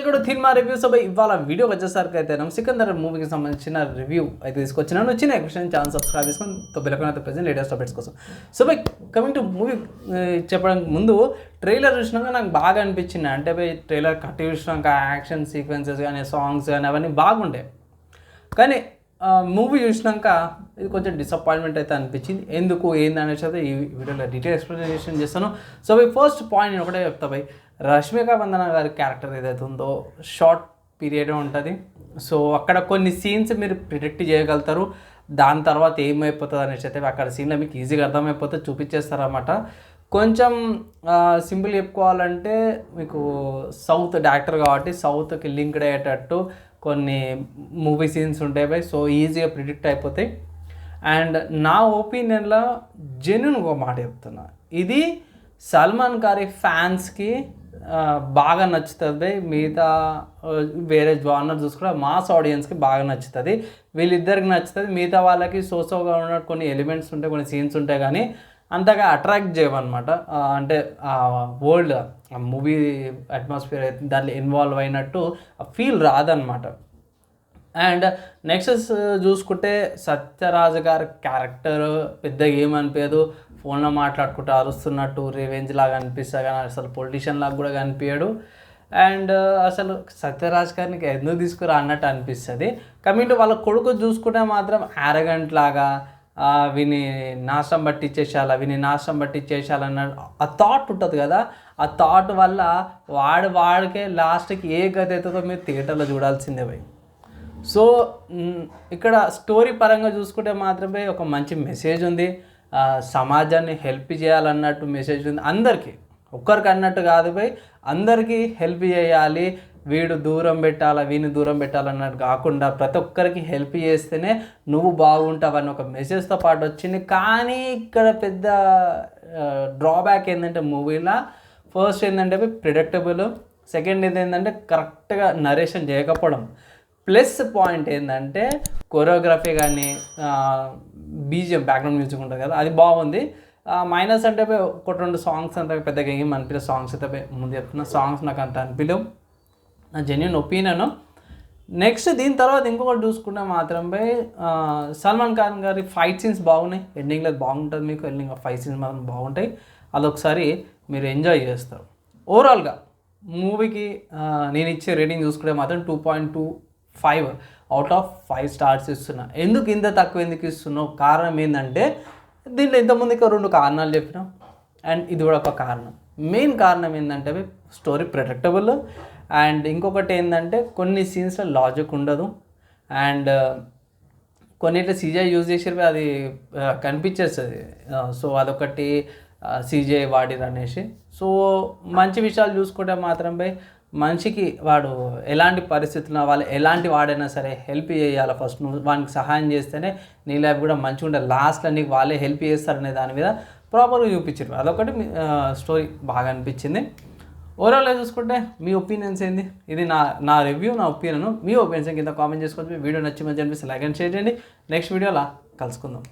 కూడా cinema review so ఇవాళ video వచ్చేసరికి అయితే నేను సికందర్ మూవీకి సంబంధించిన రివ్యూ అయితే తీసుకొచ్చినాను. వచ్చిన క్వశ్చన్ ఛానల్ సబ్స్క్రైబ్ చేసుకొని తో ప్రజెంట్ లేటెస్ట్ అప్డేట్స్ కోసం. So by coming to movie చెప్పడానికి ముందు ట్రైలర్ చూసినాక నాకు బాగా అనిపించింది. అంటే బై ట్రైలర్ కట్టి చూసినాక యాక్షన్ సీక్వెన్సెస్ కానీ సాంగ్స్ కానీ అవన్నీ బాగుండే. కానీ మూవీ చూసినాక ఇది కొంచెం డిసప్పాయింట్మెంట్ అయితే అనిపించింది. ఎందుకు ఏంది అనేసి అయితే ఈ వీడియోలో డీటెయిల్ ఎక్స్ప్లెనేషన్ చేస్తాను. సో మీ ఫస్ట్ పాయింట్ నేను ఒకటే చెప్తా బై. రష్మిక బంధన గారి క్యారెక్టర్ ఏదైతే ఉందో షార్ట్ పీరియడ్ ఉంటుంది. సో అక్కడ కొన్ని సీన్స్ మీరు ప్రిడిక్ట్ చేయగలుగుతారు. దాని తర్వాత ఏమైపోతుంది అనేసి అయితే అక్కడ సీన్లో మీకు ఈజీగా అర్థమైపోతే చూపించేస్తారన్నమాట. కొంచెం సింపుల్ చెప్పుకోవాలంటే మీకు సౌత్ డాక్టర్ కాబట్టి సౌత్కి లింక్డ్ అయ్యేటట్టు కొన్ని మూవీ సీన్స్ ఉంటాయి బై సో ఈజీగా ప్రిడిక్ట్ అయిపోతాయి. అండ్ నా ఒపీనియన్లో జెన్యున్ ఒక మాట చెప్తున్నా. ఇది సల్మాన్ ఖారీ ఫ్యాన్స్కి బాగా నచ్చుతుంది బై మిగతా వేరే జానర్ చూసుకుంటే మాస్ ఆడియన్స్కి బాగా నచ్చుతుంది. వీళ్ళిద్దరికి నచ్చుతుంది మిగతా వాళ్ళకి సోసోగా ఉన్న కొన్ని ఎలిమెంట్స్ ఉంటాయి కొన్ని సీన్స్ ఉంటాయి కానీ అంతగా అట్రాక్ట్ చేయవన్నమాట. అంటే ఆ వరల్డ్ ఆ మూవీ అట్మాస్ఫియర్ అయితే దాంట్లో ఇన్వాల్వ్ అయినట్టు ఆ ఫీల్ రాదనమాట అండ్ నెక్స్ట్ చూసుకుంటే సత్యరాజు గారి క్యారెక్టర్ పెద్దగా ఏమనిపించదు ఫోన్లో మాట్లాడుకుంటూ అరుస్తున్నట్టు రివెంజ్ లాగా అనిపిస్తుంది కానీ అసలు పొలిటీషియన్ లాగా కూడా కనిపించాడు అండ్ uh, అసలు సత్యరాజ్ గారికి ఎందుకు తీసుకురా అన్నట్టు అనిపిస్తుంది. కమింగ్ వాళ్ళ కొడుకు చూసుకుంటే మాత్రం యారగంట్ లాగా విని నాశనం పట్టించేసేయాలి విని నాశనం పట్టించేసేయాలన్న ఆ థాట్ ఉంటుంది కదా. ఆ థాట్ వల్ల వాడు వాడికే లాస్ట్కి ఏ గతి అవుతుందో మీరు థియేటర్లో చూడాల్సిందే పోయి సో ఇక్కడ స్టోరీ పరంగా చూసుకుంటే మాత్రమే ఒక మంచి మెసేజ్ ఉంది. సమాజాన్ని హెల్ప్ చేయాలన్నట్టు మెసేజ్ ఉంది. అందరికీ ఒక్కరికి అన్నట్టు కాదు పోయి అందరికీ హెల్ప్ చేయాలి. వీడు దూరం పెట్టాలా వీని దూరం పెట్టాలన్నట్టు కాకుండా ప్రతి ఒక్కరికి హెల్ప్ చేస్తేనే నువ్వు బాగుంటావు అని ఒక మెసేజ్తో పాటు వచ్చింది. కానీ ఇక్కడ పెద్ద డ్రాబ్యాక్ ఏంటంటే మూవీలో ఫస్ట్ ఏంటంటే ప్రిడక్టబుల్ సెకండ్ ఇది ఏంటంటే కరెక్ట్గా నరేషన్ చేయకపోవడం. ప్లస్ పాయింట్ ఏంటంటే కొరియోగ్రఫీ కానీ బీజిఎం బ్యాక్గ్రౌండ్ మ్యూజిక్ ఉంటుంది కదా అది బాగుంది. మైనస్ అంటే ఒకటి రెండు సాంగ్స్ అంత పెద్దగా ఏం అనిపించే సాంగ్స్ అయితే పోయి ముందు చెప్తున్నా. సాంగ్స్ నాకు అంత అనిపించవు నా జెన్యున్ ఒపీనియన్ నెక్స్ట్ దీని తర్వాత ఇంకొకటి చూసుకుంటే మాత్రం పోయి సల్మాన్ ఖాన్ గారి ఫైట్ సీన్స్ బాగున్నాయి. ఎండింగ్లో బాగుంటుంది మీకు ఎండింగ్ ఫైట్ సీన్స్ మాత్రం బాగుంటాయి. అదొకసారి మీరు ఎంజాయ్ చేస్తారు. ఓవరాల్గా మూవీకి నేను ఇచ్చే రేటింగ్ చూసుకుంటే మాత్రం two point two five out of five stars ఇస్తున్నా. ఎందుకు ఇంత తక్కువ ఎందుకు ఇస్తున్నావు? కారణం ఏంటంటే దీంట్లో ఇంతకుముందుకు రెండు కారణాలు చెప్పినాం. అండ్ ఇది కూడా ఒక కారణం. మెయిన్ కారణం ఏంటంటే స్టోరీ ప్రొటెక్టబుల్ అండ్ ఇంకొకటి ఏంటంటే కొన్ని సీన్స్లో లాజిక్ ఉండదు. అండ్ uh, కొన్నిట్లో సీజే యూజ్ చేసేవి అది uh, కనిపించేస్తుంది. Uh, సో అదొకటి సీజే వాడిరు అనేసి. సో మంచి విషయాలు చూసుకుంటే మాత్రం పోయి మనిషికి వాడు ఎలాంటి పరిస్థితుల్లో వాళ్ళు ఎలాంటి వాడైనా సరే హెల్ప్ చేయాలి ఫస్ట్ నువ్వు వానికి సహాయం చేస్తేనే నీ లైఫ్ కూడా మంచిగా ఉంటుంది లాస్ట్లో నీకు వాళ్ళే హెల్ప్ చేస్తారనే దాని మీద ప్రాపర్గా చూపించారు అదొకటి స్టోరీ బాగా అనిపించింది. ఓవరాల్గా చూసుకుంటే మీ ఒపీనియన్స్ ఏంది? ఇది నా నా రివ్యూ నా ఒపీనియన్ మీ ఒపీనియన్స్ కింద కామెంట్ చేసుకోవచ్చు. వీడియో నచ్చి మంచి అనిపిస్తే లైక్ అండ్ షేర్ చేయండి. నెక్స్ట్ వీడియోలో కలుసుకుందాం.